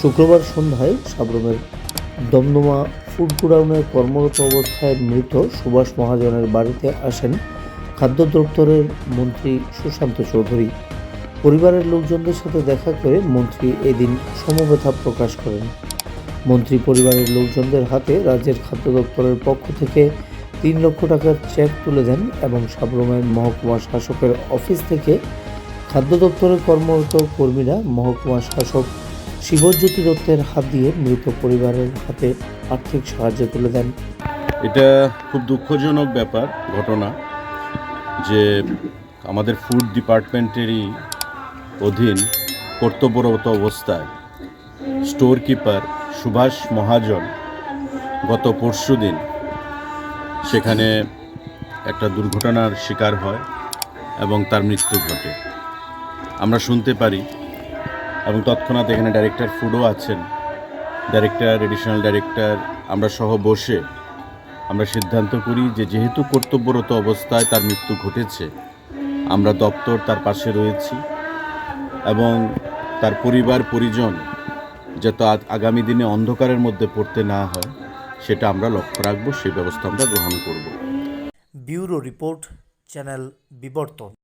শুক্রবার সন্ধ্যায় সাবরুমের দমদমা ফুড গোডাউনে কর্মরত অবস্থায় মৃত সুভাষ মহাজনের বাড়িতে আসেন খাদ্য দপ্তরের মন্ত্রী সুশান্ত চৌধুরী। পরিবারের লোকজনদের সাথে দেখা করে মন্ত্রী এদিন সমবেথা প্রকাশ করেন। মন্ত্রী পরিবারের লোকজনদের হাতে রাজ্যের খাদ্য দপ্তরের পক্ষ থেকে তিন লক্ষ টাকার চেক তুলে দেন এবং সাবরুমের মহকুমা শাসকের অফিস থেকে খাদ্য দপ্তরের কর্মরত কর্মীরা মহকুমা শাসক শিবজ্যোতি দত্তের হাত দিয়ে মৃত পরিবারের হাতে আর্থিক সাহায্য তুলে দেন। এটা খুব দুঃখজনক ব্যাপার, ঘটনা, যে আমাদের ফুড ডিপার্টমেন্টেরই অধীন কর্তব্যরত অবস্থায় স্টোর কিপার সুভাষ মহাজন গত পরশু দিন সেখানে একটা দুর্ঘটনার শিকার হয় এবং তার মৃত্যু ঘটে। আমরা শুনতে পারি এবং তৎক্ষণাৎ এখানে ডাইরেক্টর ফুডও আছেন। ডাইরেক্টর এডিশনাল ডাইরেক্টর আমরা সহ বসে আমরা সিদ্ধান্ত করি যে যেহেতু কর্তব্যরত অবস্থায় তার মৃত্যু ঘটেছে, আমরা দপ্তর তার পাশে রয়েছি এবং তার পরিবার, পরিজন যাতে আগামী দিনে অন্ধকারের মধ্যে পড়তে না হয়, সেটা আমরা লক্ষ্য রাখব, সেই ব্যবস্থা আমরা গ্রহণ করব। ব্যুরো রিপোর্ট, চ্যানেল বিবর্তন।